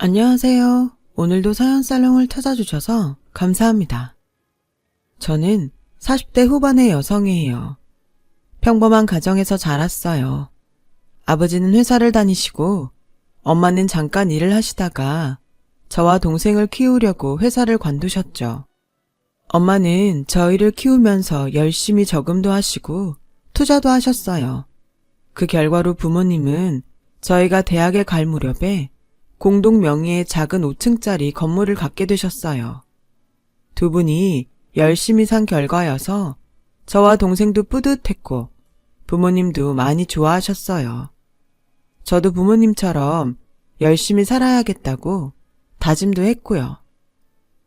안녕하세요. 오늘도 사연 살롱을 찾아주셔서 감사합니다. 저는 40대 후반의 여성이에요. 평범한 가정에서 자랐어요. 아버지는 회사를 다니시고 엄마는 잠깐 일을 하시다가 저와 동생을 키우려고 회사를 관두셨죠. 엄마는 저희를 키우면서 열심히 저금도 하시고 투자도 하셨어요. 그 결과로 부모님은 저희가 대학에 갈 무렵에 공동 명의의 작은 5층짜리 건물을 갖게 되셨어요. 두 분이 열심히 산 결과여서 저와 동생도 뿌듯했고 부모님도 많이 좋아하셨어요. 저도 부모님처럼 열심히 살아야겠다고 다짐도 했고요.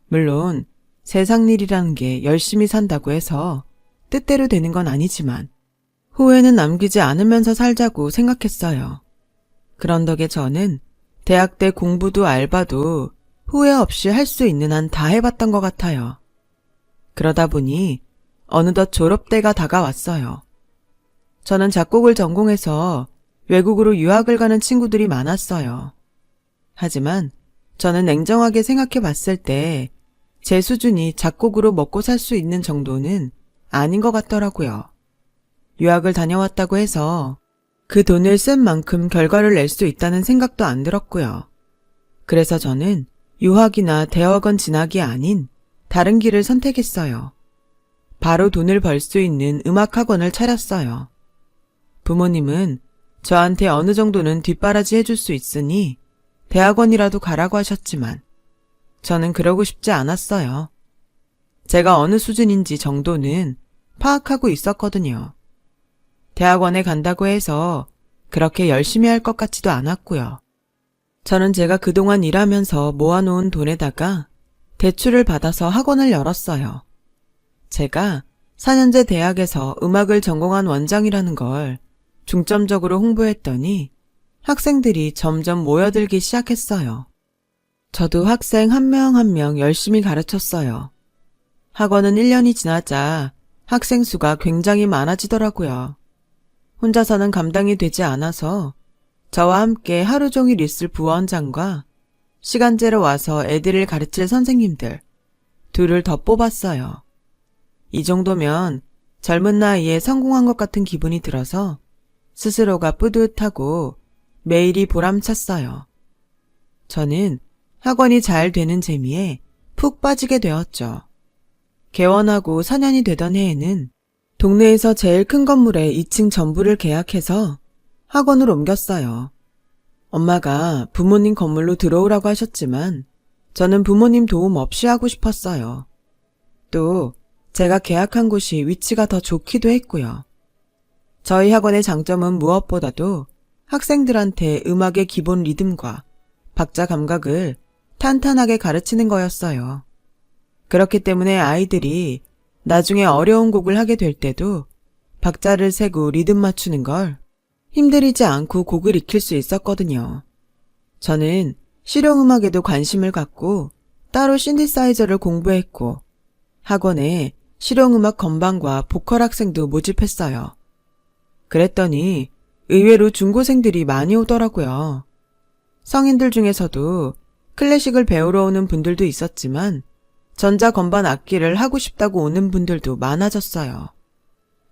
물론 세상 일이라는 게 열심히 산다고 해서 뜻대로 되는 건 아니지만 후회는 남기지 않으면서 살자고 생각했어요. 그런 덕에 저는 대학 때 공부도 알바도 후회 없이 할 수 있는 한 다 해봤던 것 같아요. 그러다 보니 어느덧 졸업 때가 다가왔어요. 저는 작곡을 전공해서 외국으로 유학을 가는 친구들이 많았어요. 하지만 저는 냉정하게 생각해 봤을 때 제 수준이 작곡으로 먹고 살 수 있는 정도는 아닌 것 같더라고요. 유학을 다녀왔다고 해서 그 돈을 쓴 만큼 결과를 낼 수 있다는 생각도 안 들었고요. 그래서 저는 유학이나 대학원 진학이 아닌 다른 길을 선택했어요. 바로 돈을 벌 수 있는 음악학원을 차렸어요. 부모님은 저한테 어느 정도는 뒷바라지 해줄 수 있으니 대학원이라도 가라고 하셨지만 저는 그러고 싶지 않았어요. 제가 어느 수준인지 정도는 파악하고 있었거든요. 대학원에 간다고 해서 그렇게 열심히 할 것 같지도 않았고요. 저는 제가 그동안 일하면서 모아놓은 돈에다가 대출을 받아서 학원을 열었어요. 제가 4년제 대학에서 음악을 전공한 원장이라는 걸 중점적으로 홍보했더니 학생들이 점점 모여들기 시작했어요. 저도 학생 한 명 한명 열심히 가르쳤어요. 학원은 1년이 지나자 학생 수가 굉장히 많아지더라고요. 혼자서는 감당이 되지 않아서 저와 함께 하루 종일 있을 부원장과 시간제로 와서 애들을 가르칠 선생님들 둘을 더 뽑았어요. 이 정도면 젊은 나이에 성공한 것 같은 기분이 들어서 스스로가 뿌듯하고 매일이 보람찼어요. 저는 학원이 잘 되는 재미에 푹 빠지게 되었죠. 개원하고 4년이 되던 해에는 동네에서 제일 큰 건물에 2층 전부를 계약해서 학원을 옮겼어요. 엄마가 부모님 건물로 들어오라고 하셨지만 저는 부모님 도움 없이 하고 싶었어요. 또 제가 계약한 곳이 위치가 더 좋기도 했고요. 저희 학원의 장점은 무엇보다도 학생들한테 음악의 기본 리듬과 박자 감각을 탄탄하게 가르치는 거였어요. 그렇기 때문에 아이들이 나중에 어려운 곡을 하게 될 때도 박자를 세고 리듬 맞추는 걸 힘들이지 않고 곡을 익힐 수 있었거든요. 저는 실용음악에도 관심을 갖고 따로 신디사이저를 공부했고 학원에 실용음악 건반과 보컬 학생도 모집했어요. 그랬더니 의외로 중고생들이 많이 오더라고요. 성인들 중에서도 클래식을 배우러 오는 분들도 있었지만 전자 건반 악기를 하고 싶다고 오는 분들도 많아졌어요.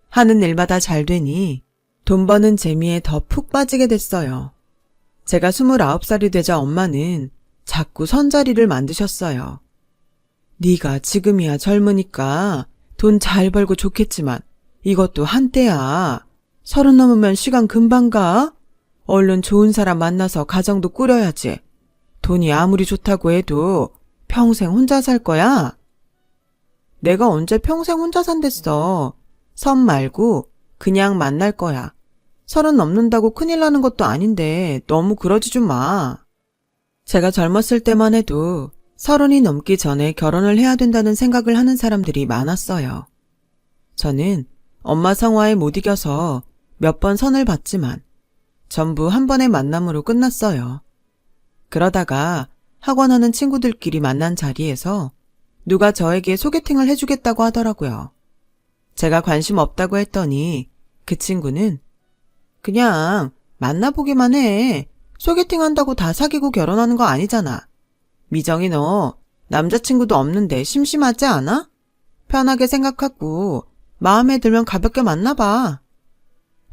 하는 일마다 잘 되니 돈 버는 재미에 더 푹 빠지게 됐어요. 제가 29살이 되자 엄마는 자꾸 선자리를 만드셨어요. 네가 지금이야 젊으니까 돈 잘 벌고 좋겠지만 이것도 한때야. 서른 넘으면 시간 금방 가. 얼른 좋은 사람 만나서 가정도 꾸려야지. 돈이 아무리 좋다고 해도 평생 혼자 살 거야? 내가 언제 평생 혼자 산댔어. 선 말고 그냥 만날 거야. 서른 넘는다고 큰일 나는 것도 아닌데 너무 그러지 좀 마. 제가 젊었을 때만 해도 서른이 넘기 전에 결혼을 해야 된다는 생각을 하는 사람들이 많았어요. 저는 엄마 성화에 못 이겨서 몇 번 선을 봤지만 전부 한 번의 만남으로 끝났어요. 그러다가 학원 하는 친구들끼리 만난 자리에서 누가 저에게 소개팅을 해주겠다고 하더라고요. 제가 관심 없다고 했더니 그 친구는 그냥 만나보기만 해. 소개팅 한다고 다 사귀고 결혼하는 거 아니잖아. 미정이 너 남자친구도 없는데 심심하지 않아? 편하게 생각하고 마음에 들면 가볍게 만나봐.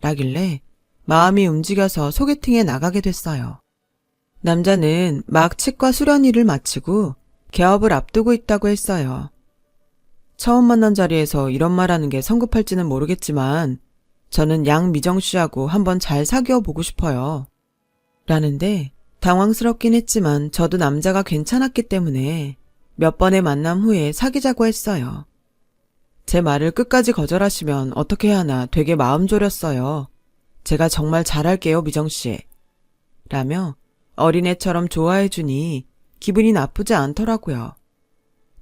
라길래 마음이 움직여서 소개팅에 나가게 됐어요. 남자는 막 치과 수련일을 마치고 개업을 앞두고 있다고 했어요. 처음 만난 자리에서 이런 말 하는 게 성급할지는 모르겠지만 저는 양미정 씨하고 한번 잘 사귀어 보고 싶어요. 라는데 당황스럽긴 했지만 저도 남자가 괜찮았기 때문에 몇 번의 만남 후에 사귀자고 했어요. 제 말을 끝까지 거절하시면 어떻게 하나 되게 마음 졸였어요. 제가 정말 잘할게요, 미정 씨. 라며 어린애처럼 좋아해주니 기분이 나쁘지 않더라고요.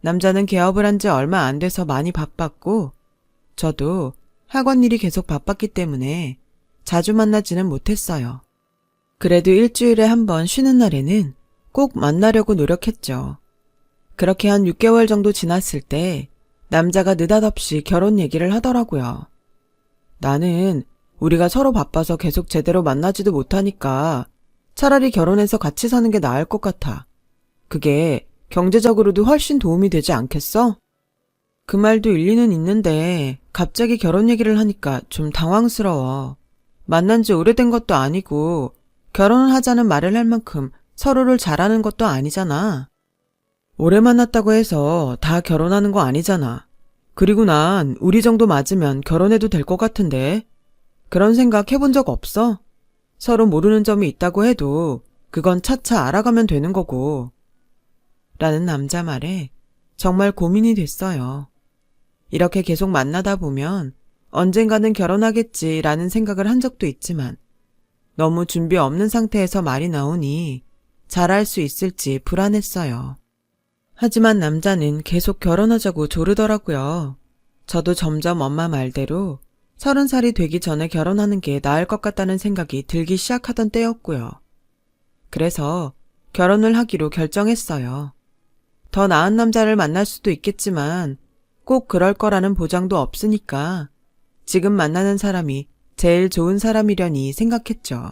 남자는 개업을 한 지 얼마 안 돼서 많이 바빴고, 저도 학원 일이 계속 바빴기 때문에 자주 만나지는 못했어요. 그래도 일주일에 한 번 쉬는 날에는 꼭 만나려고 노력했죠. 그렇게 한 6개월 정도 지났을 때 남자가 느닷없이 결혼 얘기를 하더라고요. 나는 우리가 서로 바빠서 계속 제대로 만나지도 못하니까 차라리 결혼해서 같이 사는 게 나을 것 같아. 그게 경제적으로도 훨씬 도움이 되지 않겠어? 그 말도 일리는 있는데 갑자기 결혼 얘기를 하니까 좀 당황스러워. 만난 지 오래된 것도 아니고 결혼을 하자는 말을 할 만큼 서로를 잘 아는 것도 아니잖아. 오래 만났다고 해서 다 결혼하는 거 아니잖아. 그리고 난 우리 정도 맞으면 결혼해도 될 것 같은데. 그런 생각 해본 적 없어? 서로 모르는 점이 있다고 해도 그건 차차 알아가면 되는 거고. 라는 남자 말에 정말 고민이 됐어요. 이렇게 계속 만나다 보면 언젠가는 결혼하겠지라는 생각을 한 적도 있지만 너무 준비 없는 상태에서 말이 나오니 잘할 수 있을지 불안했어요. 하지만 남자는 계속 결혼하자고 조르더라고요. 저도 점점 엄마 말대로 서른 살이 되기 전에 결혼하는 게 나을 것 같다는 생각이 들기 시작하던 때였고요. 그래서 결혼을 하기로 결정했어요. 더 나은 남자를 만날 수도 있겠지만 꼭 그럴 거라는 보장도 없으니까 지금 만나는 사람이 제일 좋은 사람이려니 생각했죠.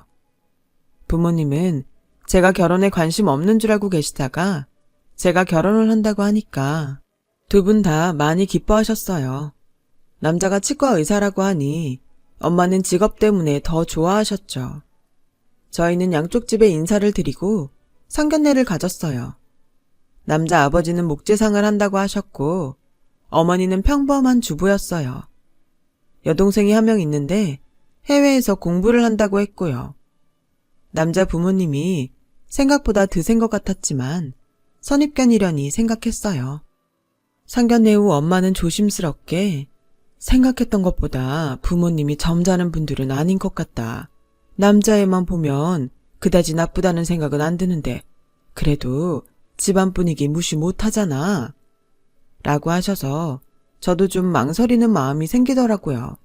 부모님은 제가 결혼에 관심 없는 줄 알고 계시다가 제가 결혼을 한다고 하니까 두 분 다 많이 기뻐하셨어요. 남자가 치과 의사라고 하니 엄마는 직업 때문에 더 좋아하셨죠. 저희는 양쪽 집에 인사를 드리고 상견례를 가졌어요. 남자 아버지는 목재상을 한다고 하셨고 어머니는 평범한 주부였어요. 여동생이 한 명 있는데 해외에서 공부를 한다고 했고요. 남자 부모님이 생각보다 드센 것 같았지만 선입견이려니 생각했어요. 상견례 후 엄마는 조심스럽게 생각했던 것보다 부모님이 점잖은 분들은 아닌 것 같다. 남자애만 보면 그다지 나쁘다는 생각은 안 드는데 그래도 집안 분위기 무시 못하잖아. 라고 하셔서 저도 좀 망설이는 마음이 생기더라고요.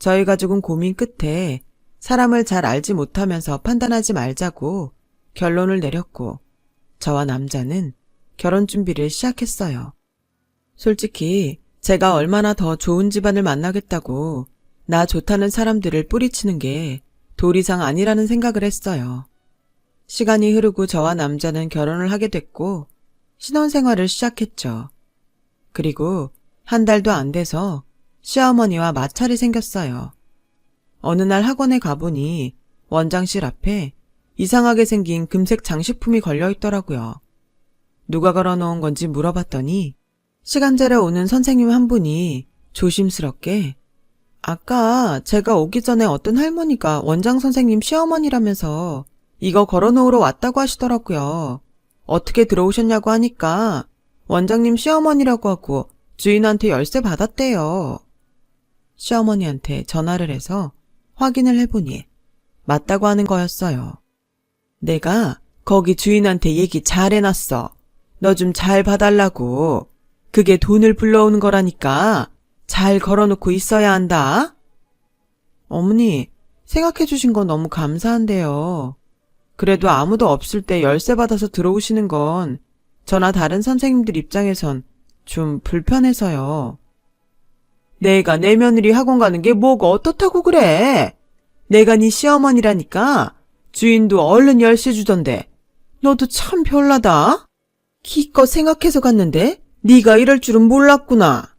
저희 가족은 고민 끝에 사람을 잘 알지 못하면서 판단하지 말자고 결론을 내렸고 저와 남자는 결혼 준비를 시작했어요. 솔직히 제가 얼마나 더 좋은 집안을 만나겠다고 나 좋다는 사람들을 뿌리치는 게 도리상 아니라는 생각을 했어요. 시간이 흐르고 저와 남자는 결혼을 하게 됐고 신혼생활을 시작했죠. 그리고 한 달도 안 돼서 시어머니와 마찰이 생겼어요. 어느 날 학원에 가보니 원장실 앞에 이상하게 생긴 금색 장식품이 걸려 있더라고요. 누가 걸어놓은 건지 물어봤더니 시간제로 오는 선생님 한 분이 조심스럽게 아까 제가 오기 전에 어떤 할머니가 원장 선생님 시어머니라면서 이거 걸어놓으러 왔다고 하시더라고요. 어떻게 들어오셨냐고 하니까 원장님 시어머니라고 하고 주인한테 열쇠 받았대요. 시어머니한테 전화를 해서 확인을 해보니 맞다고 하는 거였어요. 내가 거기 주인한테 얘기 잘 해놨어. 너 좀 잘 봐달라고. 그게 돈을 불러오는 거라니까 잘 걸어놓고 있어야 한다. 어머니, 생각해 주신 건 너무 감사한데요. 그래도 아무도 없을 때 열쇠 받아서 들어오시는 건 저나 다른 선생님들 입장에선 좀 불편해서요. 내가 내 며느리 학원 가는 게 뭐가 어떻다고 그래? 내가 네 시어머니라니까 주인도 얼른 열쇠 주던데. 너도 참 별나다. 기껏 생각해서 갔는데 네가 이럴 줄은 몰랐구나.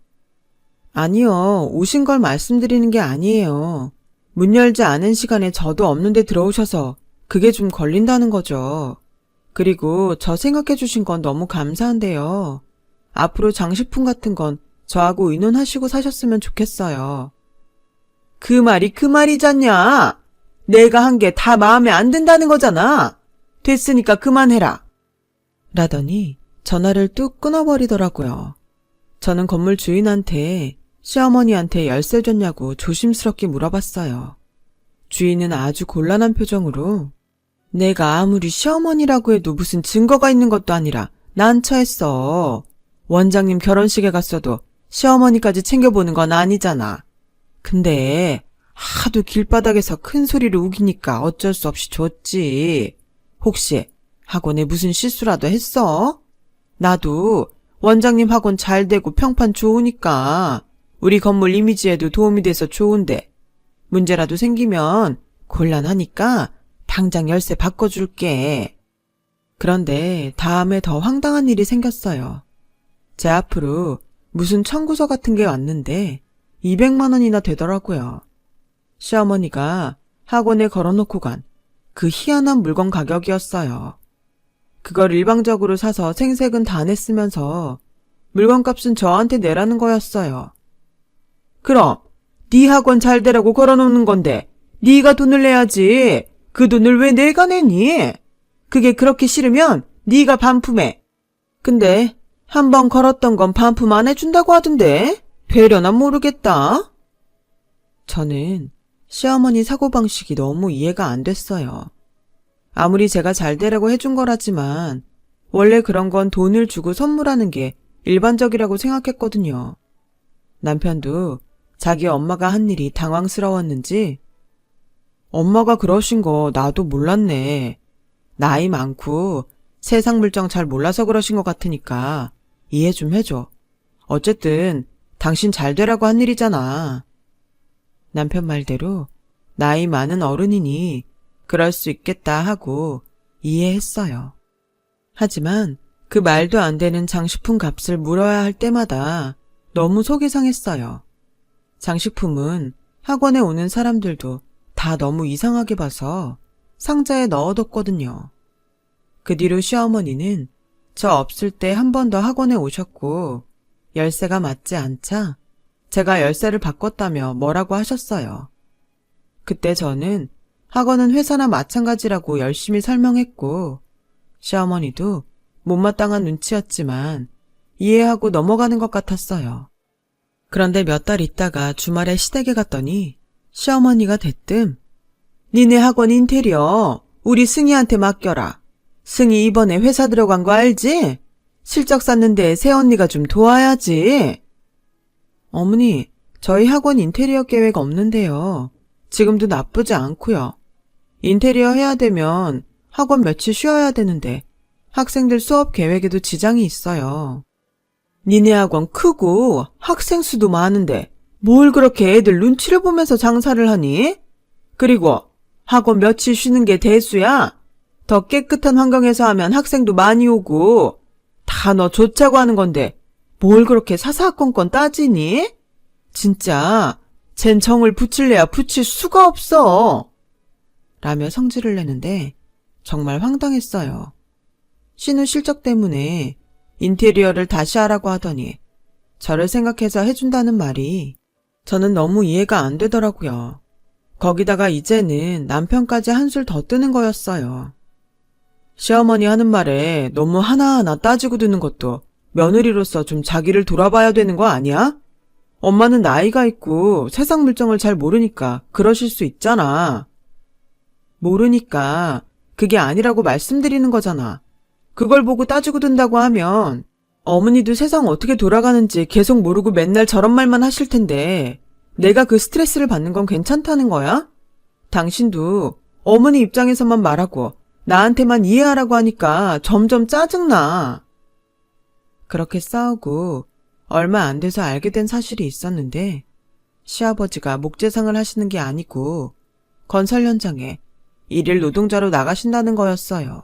아니요, 오신 걸 말씀드리는 게 아니에요. 문 열지 않은 시간에 저도 없는데 들어오셔서 그게 좀 걸린다는 거죠. 그리고 저 생각해 주신 건 너무 감사한데요. 앞으로 장식품 같은 건 저하고 의논하시고 사셨으면 좋겠어요. 그 말이 그 말이잖냐? 내가 한 게 다 마음에 안 든다는 거잖아. 됐으니까 그만해라. 라더니 전화를 뚝 끊어버리더라고요. 저는 건물 주인한테 시어머니한테 열쇠 줬냐고 조심스럽게 물어봤어요. 주인은 아주 곤란한 표정으로 내가 아무리 시어머니라고 해도 무슨 증거가 있는 것도 아니라 난 처했어. 원장님 결혼식에 갔어도 시어머니까지 챙겨보는 건 아니잖아. 근데 하도 길바닥에서 큰 소리를 우기니까 어쩔 수 없이 줬지. 혹시 학원에 무슨 실수라도 했어? 나도 원장님 학원 잘 되고 평판 좋으니까 우리 건물 이미지에도 도움이 돼서 좋은데 문제라도 생기면 곤란하니까 당장 열쇠 바꿔줄게. 그런데 다음에 더 황당한 일이 생겼어요. 제 앞으로 무슨 청구서 같은 게 왔는데 200만 원이나 되더라고요. 시어머니가 학원에 걸어놓고 간 그 희한한 물건 가격이었어요. 그걸 일방적으로 사서 생색은 다 냈으면서 물건값은 저한테 내라는 거였어요. 그럼 네 학원 잘 되라고 걸어놓는 건데 네가 돈을 내야지. 그 돈을 왜 내가 내니? 그게 그렇게 싫으면 네가 반품해. 근데 한 번 걸었던 건 반품 안 해준다고 하던데 되려나 모르겠다. 저는 시어머니 사고방식이 너무 이해가 안 됐어요. 아무리 제가 잘 되라고 해준 거라지만 원래 그런 건 돈을 주고 선물하는 게 일반적이라고 생각했거든요. 남편도 자기 엄마가 한 일이 당황스러웠는지 엄마가 그러신 거 나도 몰랐네. 나이 많고 세상 물정 잘 몰라서 그러신 것 같으니까 이해 좀 해줘. 어쨌든 당신 잘 되라고 한 일이잖아. 남편 말대로 나이 많은 어른이니 그럴 수 있겠다 하고 이해했어요. 하지만 그 말도 안 되는 장식품 값을 물어야 할 때마다 너무 속이 상했어요. 장식품은 학원에 오는 사람들도 다 너무 이상하게 봐서 상자에 넣어뒀거든요. 그 뒤로 시어머니는 저 없을 때 한 번 더 학원에 오셨고 열쇠가 맞지 않자 제가 열쇠를 바꿨다며 뭐라고 하셨어요. 그때 저는 학원은 회사나 마찬가지라고 열심히 설명했고 시어머니도 못마땅한 눈치였지만 이해하고 넘어가는 것 같았어요. 그런데 몇 달 있다가 주말에 시댁에 갔더니 시어머니가 대뜸 니네 학원 인테리어 우리 승희한테 맡겨라. 승희 이번에 회사 들어간 거 알지? 실적 쌓는데 새언니가 좀 도와야지. 어머니, 저희 학원 인테리어 계획 없는데요. 지금도 나쁘지 않고요. 인테리어 해야 되면 학원 며칠 쉬어야 되는데 학생들 수업 계획에도 지장이 있어요. 니네 학원 크고 학생 수도 많은데 뭘 그렇게 애들 눈치를 보면서 장사를 하니? 그리고 학원 며칠 쉬는 게 대수야? 더 깨끗한 환경에서 하면 학생도 많이 오고 다 너 좋자고 하는 건데 뭘 그렇게 사사건건 따지니? 진짜 쟨 정을 붙일래야 붙일 수가 없어. 라며 성질을 내는데 정말 황당했어요. 쉬는 실적 때문에 인테리어를 다시 하라고 하더니 저를 생각해서 해준다는 말이 저는 너무 이해가 안 되더라고요. 거기다가 이제는 남편까지 한술 더 뜨는 거였어요. 시어머니 하는 말에 너무 하나하나 따지고 드는 것도 며느리로서 좀 자기를 돌아봐야 되는 거 아니야? 엄마는 나이가 있고 세상 물정을 잘 모르니까 그러실 수 있잖아. 모르니까 그게 아니라고 말씀드리는 거잖아. 그걸 보고 따지고 든다고 하면 어머니도 세상 어떻게 돌아가는지 계속 모르고 맨날 저런 말만 하실 텐데 내가 그 스트레스를 받는 건 괜찮다는 거야? 당신도 어머니 입장에서만 말하고 나한테만 이해하라고 하니까 점점 짜증나. 그렇게 싸우고 얼마 안 돼서 알게 된 사실이 있었는데 시아버지가 목재상을 하시는 게 아니고 건설 현장에 일일 노동자로 나가신다는 거였어요.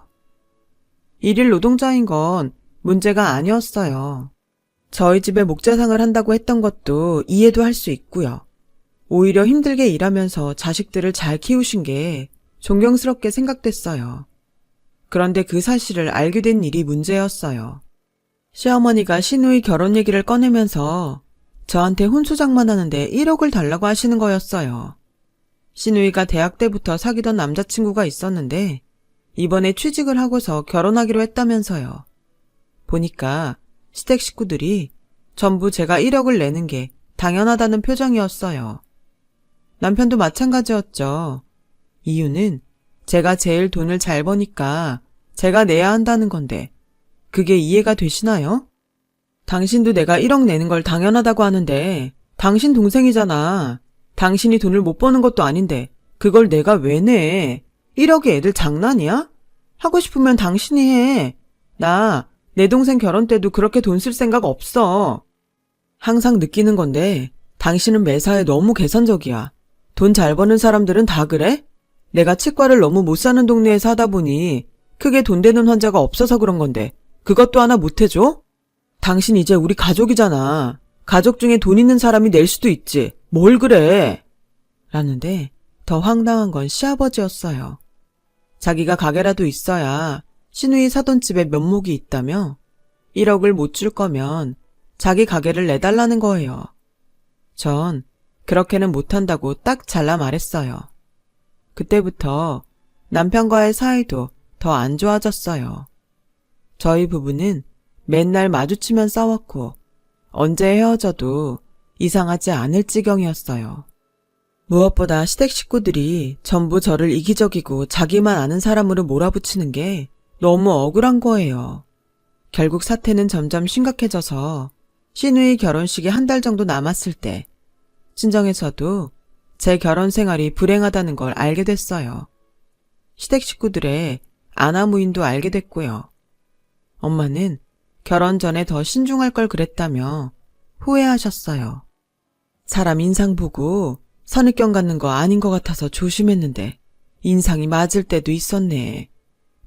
일일 노동자인 건 문제가 아니었어요. 저희 집에 목자상을 한다고 했던 것도 이해도 할 수 있고요. 오히려 힘들게 일하면서 자식들을 잘 키우신 게 존경스럽게 생각됐어요. 그런데 그 사실을 알게 된 일이 문제였어요. 시어머니가 신우의 결혼 얘기를 꺼내면서 저한테 혼수장만 하는데 1억을 달라고 하시는 거였어요. 신우이가 대학 때부터 사귀던 남자친구가 있었는데 이번에 취직을 하고서 결혼하기로 했다면서요. 보니까 시댁 식구들이 전부 제가 1억을 내는 게 당연하다는 표정이었어요. 남편도 마찬가지였죠. 이유는 제가 제일 돈을 잘 버니까 제가 내야 한다는 건데 그게 이해가 되시나요? 당신도 내가 1억 내는 걸 당연하다고 하는데 당신 동생이잖아. 당신이 돈을 못 버는 것도 아닌데 그걸 내가 왜 내? 1억이 애들 장난이야? 하고 싶으면 당신이 해. 나 내 동생 결혼 때도 그렇게 돈 쓸 생각 없어. 항상 느끼는 건데 당신은 매사에 너무 계산적이야. 돈 잘 버는 사람들은 다 그래? 내가 치과를 너무 못 사는 동네에 사다 보니 크게 돈 되는 환자가 없어서 그런 건데 그것도 하나 못 해줘? 당신 이제 우리 가족이잖아. 가족 중에 돈 있는 사람이 낼 수도 있지. 뭘 그래? 라는데 더 황당한 건 시아버지였어요. 자기가 가게라도 있어야 신우이 사돈 집에 면목이 있다며 1억을 못 줄 거면 자기 가게를 내달라는 거예요. 전 그렇게는 못한다고 딱 잘라 말했어요. 그때부터 남편과의 사이도 더 안 좋아졌어요. 저희 부부는 맨날 마주치면 싸웠고 언제 헤어져도 이상하지 않을 지경이었어요. 무엇보다 시댁 식구들이 전부 저를 이기적이고 자기만 아는 사람으로 몰아붙이는 게 너무 억울한 거예요. 결국 사태는 점점 심각해져서 신우의 결혼식이 한 달 정도 남았을 때 친정에서도 제 결혼 생활이 불행하다는 걸 알게 됐어요. 시댁 식구들의 아나무인도 알게 됐고요. 엄마는 결혼 전에 더 신중할 걸 그랬다며 후회하셨어요. 사람 인상 보고 선입견 갖는 거 아닌 것 같아서 조심했는데 인상이 맞을 때도 있었네.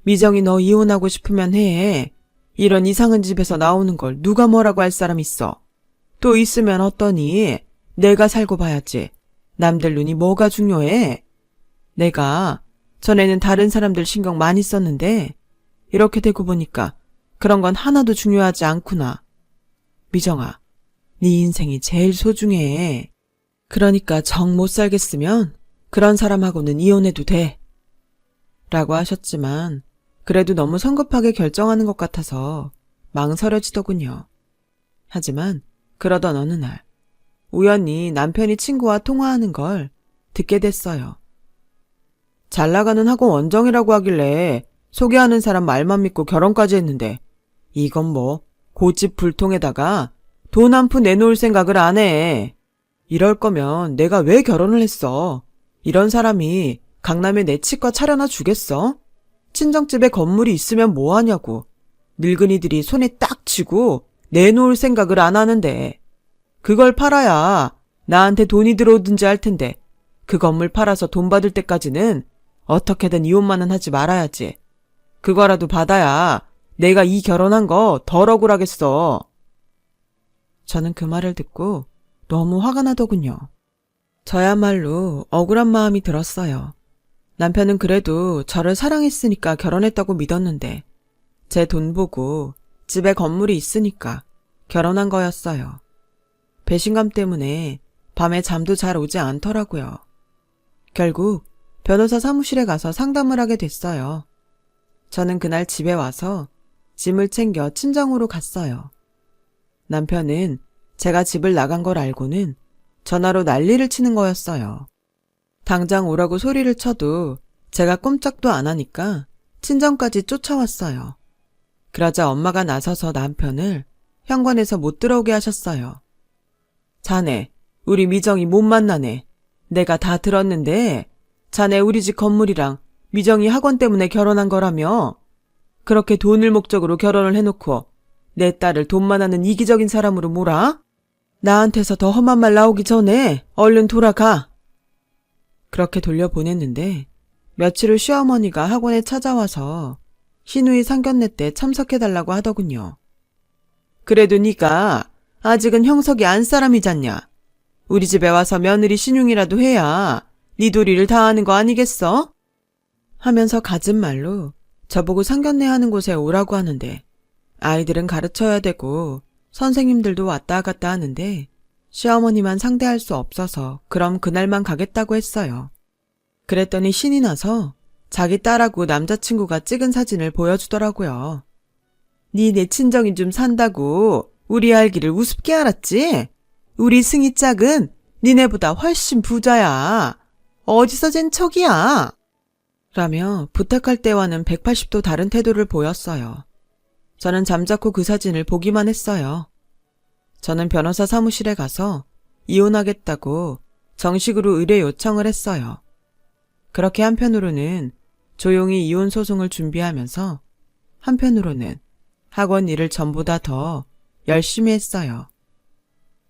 미정이 너 이혼하고 싶으면 해. 이런 이상한 집에서 나오는 걸 누가 뭐라고 할 사람 있어. 또 있으면 어떠니? 내가 살고 봐야지. 남들 눈이 뭐가 중요해? 내가 전에는 다른 사람들 신경 많이 썼는데 이렇게 되고 보니까 그런 건 하나도 중요하지 않구나. 미정아, 네 인생이 제일 소중해. 그러니까 정 못 살겠으면 그런 사람하고는 이혼해도 돼. 라고 하셨지만 그래도 너무 성급하게 결정하는 것 같아서 망설여지더군요. 하지만 그러던 어느 날 우연히 남편이 친구와 통화하는 걸 듣게 됐어요. 잘 나가는 학원 원정이라고 하길래 소개하는 사람 말만 믿고 결혼까지 했는데 이건 뭐 고집 불통에다가 돈 한 푼 내놓을 생각을 안 해. 이럴 거면 내가 왜 결혼을 했어? 이런 사람이 강남에 내 치과 차려놔 주겠어? 친정집에 건물이 있으면 뭐 하냐고. 늙은이들이 손에 딱 쥐고 내놓을 생각을 안 하는데. 그걸 팔아야 나한테 돈이 들어오든지 할 텐데. 그 건물 팔아서 돈 받을 때까지는 어떻게든 이혼만은 하지 말아야지. 그거라도 받아야 내가 이 결혼한 거 덜 억울하겠어. 저는 그 말을 듣고 너무 화가 나더군요. 저야말로 억울한 마음이 들었어요. 남편은 그래도 저를 사랑했으니까 결혼했다고 믿었는데 제 돈 보고 집에 건물이 있으니까 결혼한 거였어요. 배신감 때문에 밤에 잠도 잘 오지 않더라고요. 결국 변호사 사무실에 가서 상담을 하게 됐어요. 저는 그날 집에 와서 짐을 챙겨 친정으로 갔어요. 남편은 제가 집을 나간 걸 알고는 전화로 난리를 치는 거였어요. 당장 오라고 소리를 쳐도 제가 꼼짝도 안 하니까 친정까지 쫓아왔어요. 그러자 엄마가 나서서 남편을 현관에서 못 들어오게 하셨어요. 자네, 우리 미정이 못 만나네. 내가 다 들었는데, 자네 우리 집 건물이랑 미정이 학원 때문에 결혼한 거라며? 그렇게 돈을 목적으로 결혼을 해놓고 내 딸을 돈만 하는 이기적인 사람으로 몰아? 나한테서 더 험한 말 나오기 전에 얼른 돌아가. 그렇게 돌려보냈는데 며칠 후 시어머니가 학원에 찾아와서 신우이 상견례 때 참석해달라고 하더군요. 그래도 네가 아직은 형석이 안 사람이잖냐. 우리 집에 와서 며느리 신용이라도 해야 네 도리를 다하는 거 아니겠어? 하면서 갖은 말로 저보고 상견례 하는 곳에 오라고 하는데 아이들은 가르쳐야 되고 선생님들도 왔다 갔다 하는데 시어머니만 상대할 수 없어서 그럼 그날만 가겠다고 했어요. 그랬더니 신이 나서 자기 딸하고 남자친구가 찍은 사진을 보여주더라고요. 네 내 친정이 좀 산다고 우리 알기를 우습게 알았지? 우리 승희 짝은 니네보다 훨씬 부자야. 어디서 잰 척이야? 라며 부탁할 때와는 180도 다른 태도를 보였어요. 저는 잠자코 그 사진을 보기만 했어요. 저는 변호사 사무실에 가서 이혼하겠다고 정식으로 의뢰 요청을 했어요. 그렇게 한편으로는 조용히 이혼 소송을 준비하면서 한편으로는 학원 일을 전보다 더 열심히 했어요.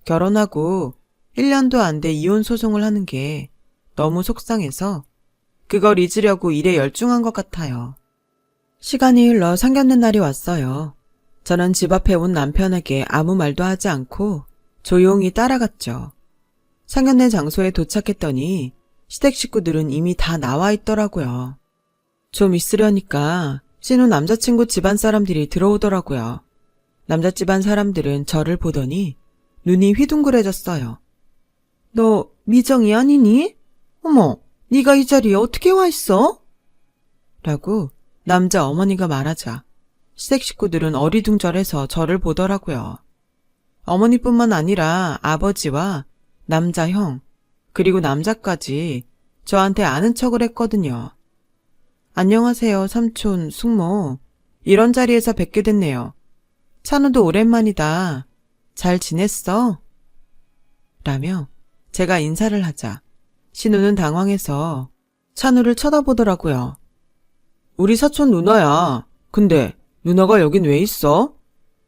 결혼하고 1년도 안 돼 이혼 소송을 하는 게 너무 속상해서 그걸 잊으려고 일에 열중한 것 같아요. 시간이 흘러 상견례 날이 왔어요. 저는 집 앞에 온 남편에게 아무 말도 하지 않고 조용히 따라갔죠. 상견례 장소에 도착했더니 시댁 식구들은 이미 다 나와 있더라고요. 좀 있으려니까 신우 남자친구 집안 사람들이 들어오더라고요. 남자 집안 사람들은 저를 보더니 눈이 휘둥그레졌어요. 너 미정이 아니니? 어머, 네가 이 자리에 어떻게 와 있어? 라고 남자 어머니가 말하자 시댁 식구들은 어리둥절해서 저를 보더라고요. 어머니뿐만 아니라 아버지와 남자 형, 그리고 남자까지 저한테 아는 척을 했거든요. 안녕하세요, 삼촌, 숙모. 이런 자리에서 뵙게 됐네요. 찬우도 오랜만이다. 잘 지냈어? 라며 제가 인사를 하자 신우는 당황해서 찬우를 쳐다보더라고요. 우리 사촌 누나야. 근데 누나가 여긴 왜 있어?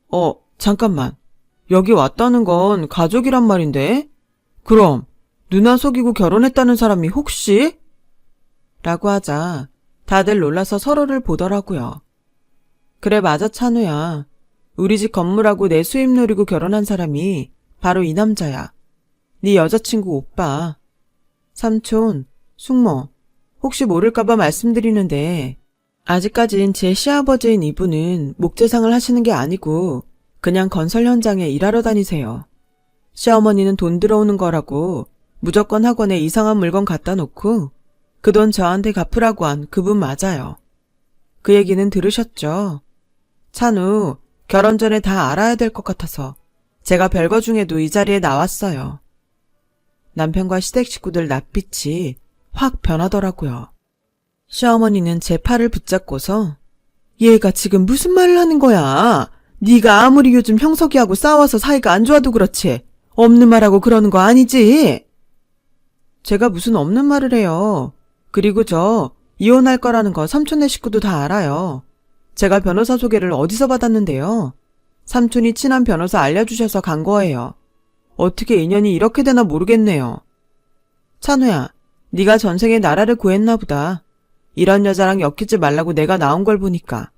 어, 잠깐만. 여기 왔다는 건 가족이란 말인데? 그럼 누나 속이고 결혼했다는 사람이 혹시? 라고 하자 다들 놀라서 서로를 보더라고요. 그래 맞아 찬우야. 우리 집 건물하고 내 수입 노리고 결혼한 사람이 바로 이 남자야. 네 여자친구 오빠. 삼촌, 숙모. 혹시 모를까봐 말씀드리는데 아직까진 제 시아버지인 이분은 목재상을 하시는 게 아니고 그냥 건설 현장에 일하러 다니세요. 시어머니는 돈 들어오는 거라고 무조건 학원에 이상한 물건 갖다 놓고 그 돈 저한테 갚으라고 한 그분 맞아요. 그 얘기는 들으셨죠? 찬우, 결혼 전에 다 알아야 될 것 같아서 제가 별거 중에도 이 자리에 나왔어요. 남편과 시댁 식구들 낯빛이 확 변하더라고요. 시어머니는 제 팔을 붙잡고서 얘가 지금 무슨 말을 하는 거야? 네가 아무리 요즘 형석이하고 싸워서 사이가 안 좋아도 그렇지 없는 말하고 그러는 거 아니지? 제가 무슨 없는 말을 해요. 그리고 저 이혼할 거라는 거 삼촌네 식구도 다 알아요. 제가 변호사 소개를 어디서 받았는데요. 삼촌이 친한 변호사 알려주셔서 간 거예요. 어떻게 인연이 이렇게 되나 모르겠네요. 찬우야, 네가 전생에 나라를 구했나 보다. 이런 여자랑 엮이지 말라고 내가 나온 걸 보니까.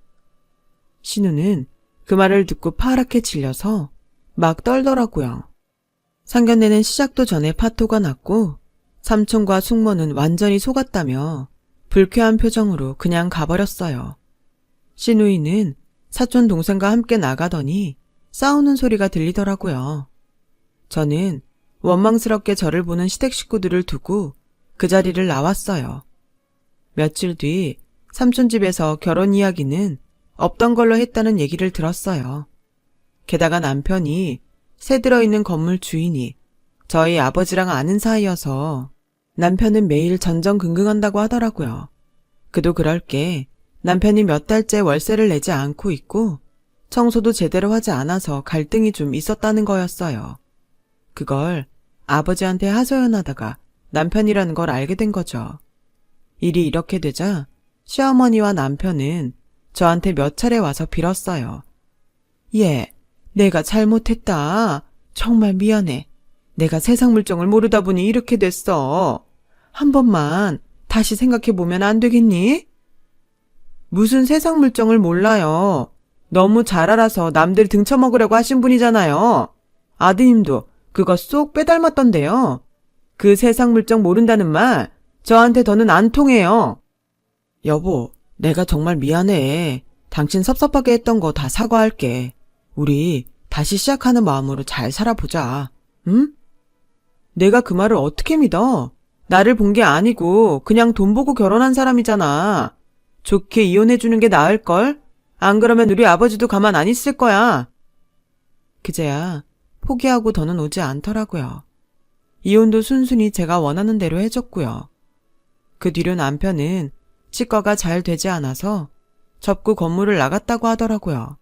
신우는 그 말을 듣고 파랗게 질려서 막 떨더라고요. 상견례는 시작도 전에 파토가 났고 삼촌과 숙모는 완전히 속았다며 불쾌한 표정으로 그냥 가버렸어요. 신우이는 사촌 동생과 함께 나가더니 싸우는 소리가 들리더라고요. 저는 원망스럽게 저를 보는 시댁 식구들을 두고 그 자리를 나왔어요. 며칠 뒤 삼촌 집에서 결혼 이야기는 없던 걸로 했다는 얘기를 들었어요. 게다가 남편이 새 들어있는 건물 주인이 저희 아버지랑 아는 사이여서 남편은 매일 전전긍긍한다고 하더라고요. 그도 그럴 게 남편이 몇 달째 월세를 내지 않고 있고 청소도 제대로 하지 않아서 갈등이 좀 있었다는 거였어요. 그걸 아버지한테 하소연하다가 남편이라는 걸 알게 된 거죠. 일이 이렇게 되자 시어머니와 남편은 저한테 몇 차례 와서 빌었어요. 예, 내가 잘못했다. 정말 미안해. 내가 세상 물정을 모르다 보니 이렇게 됐어. 한 번만 다시 생각해보면 안 되겠니? 무슨 세상 물정을 몰라요. 너무 잘 알아서 남들 등쳐먹으려고 하신 분이잖아요. 아드님도 그거 쏙 빼닮았던데요. 그 세상 물정 모른다는 말 저한테 더는 안 통해요. 여보, 내가 정말 미안해. 당신 섭섭하게 했던 거 다 사과할게. 우리 다시 시작하는 마음으로 잘 살아보자. 응? 내가 그 말을 어떻게 믿어? 나를 본 게 아니고 그냥 돈 보고 결혼한 사람이잖아. 좋게 이혼해주는 게 나을걸? 안 그러면 우리 아버지도 가만 안 있을 거야. 그제야 포기하고 더는 오지 않더라고요. 이혼도 순순히 제가 원하는 대로 해줬고요. 그 뒤로 남편은 치과가 잘 되지 않아서 접고 건물을 나갔다고 하더라고요.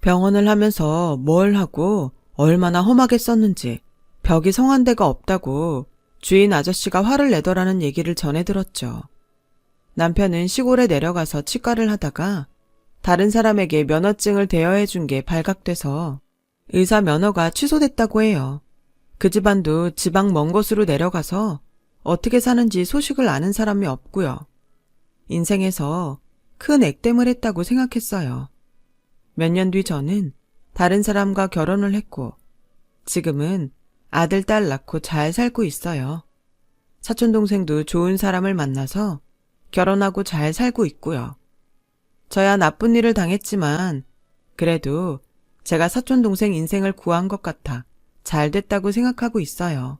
병원을 하면서 뭘 하고 얼마나 험하게 썼는지 벽이 성한 데가 없다고 주인 아저씨가 화를 내더라는 얘기를 전해 들었죠. 남편은 시골에 내려가서 치과를 하다가 다른 사람에게 면허증을 대여해 준 게 발각돼서 의사 면허가 취소됐다고 해요. 그 집안도 지방 먼 곳으로 내려가서 어떻게 사는지 소식을 아는 사람이 없고요. 인생에서 큰 액땜을 했다고 생각했어요. 몇 년 뒤 저는 다른 사람과 결혼을 했고 지금은 아들, 딸 낳고 잘 살고 있어요. 사촌 동생도 좋은 사람을 만나서 결혼하고 잘 살고 있고요. 저야 나쁜 일을 당했지만 그래도 제가 사촌 동생 인생을 구한 것 같아 잘 됐다고 생각하고 있어요.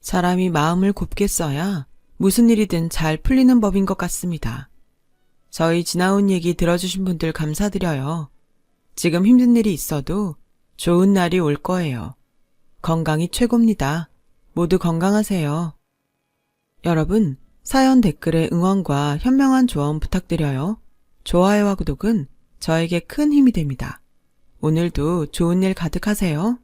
사람이 마음을 곱게 써야 무슨 일이든 잘 풀리는 법인 것 같습니다. 저희 지나온 얘기 들어주신 분들 감사드려요. 지금 힘든 일이 있어도 좋은 날이 올 거예요. 건강이 최고입니다. 모두 건강하세요. 여러분, 사연 댓글에 응원과 현명한 조언 부탁드려요. 좋아요와 구독은 저에게 큰 힘이 됩니다. 오늘도 좋은 일 가득하세요.